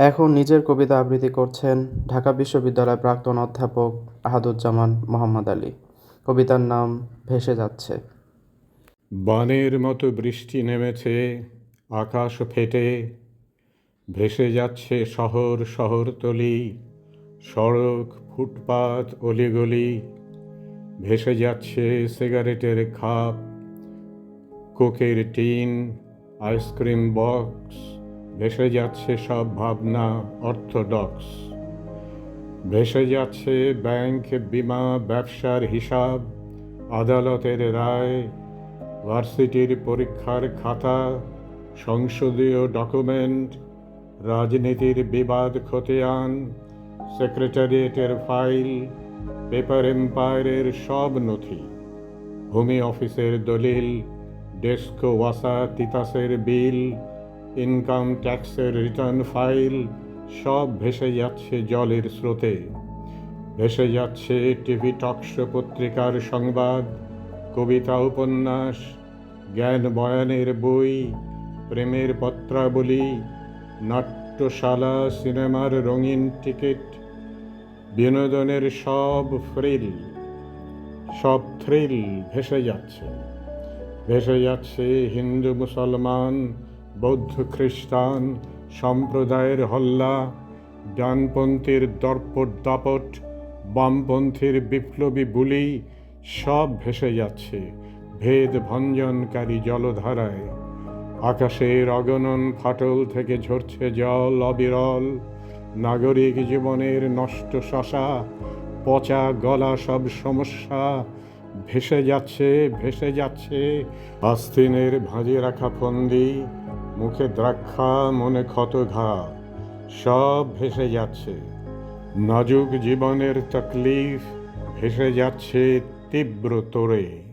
এখন নিজের কবিতা আবৃত্তি করছেন ঢাকা বিশ্ববিদ্যালয়ের প্রাক্তন অধ্যাপক আহাদুজ্জামান মোহাম্মদ আলী। কবিতার নাম ভেসে যাচ্ছে। বানের মতো বৃষ্টি নেমেছে, আকাশ ফেটে, ভেসে যাচ্ছে শহর শহরতলি সড়ক, ফুটপাত, অলিগলি, ভেসে যাচ্ছে সিগারেটের খাপ, কোকের টিন, আইসক্রিম বক্স ভেসে যাচ্ছে সব ভাবনা অর্থোডক্স। ভেসে যাচ্ছে ব্যাংক, বিমা, ব্যবসার হিসাব, আদালতের রায়, ভার্সিটির পরীক্ষার খাতা, সংসদীয় ডকুমেন্ট, রাজনীতির বিবাদ খতিয়ান, সেক্রেটারিয়েটের ফাইল, পেপার এম্পায়ারের সব নথি। ভূমি অফিসের দলিল ডেস্ক ওয়াসা তিতাসের বিল ইনকাম ট্যাক্সের রিটার্ন ফাইল সব ভেসে যাচ্ছে জলের স্রোতে। ভেসে যাচ্ছে টিভি টকশো পত্রিকার সংবাদ, কবিতা উপন্যাস, জ্ঞান বয়ানের বই, প্রেমের পত্রাবলী, নাট্যশালা, সিনেমার রঙিন টিকিট, বিনোদনের সব ফ্রিল সব থ্রিল ভেসে যাচ্ছে। ভেসে যাচ্ছে হিন্দু মুসলমান বৌদ্ধ খ্রিস্টান সম্প্রদায়ের হল্লা, ডানপন্থীর দর্পট দাপট, বামপন্থীর বিপ্লবী বুলি, সব ভেসে যাচ্ছে ভেদ ভঞ্জনকারী জলধারায়। আকাশের অগণন ফাটল থেকে ঝরছে জল অবিরল, নাগরিক জীবনের নষ্ট শশা, পচা গলা সব সমস্যা, ভেসে যাচ্ছে ভেসে যাচ্ছে, আস্তিনের ভাঁজে রাখা ফন্দি মুখে দ্রাক্ষা, মনে ক্ষত ঘা, সব ভেসে যাচ্ছে। নাজুক জীবনের তকলিফ ভেসে যাচ্ছে তীব্র তোড়ে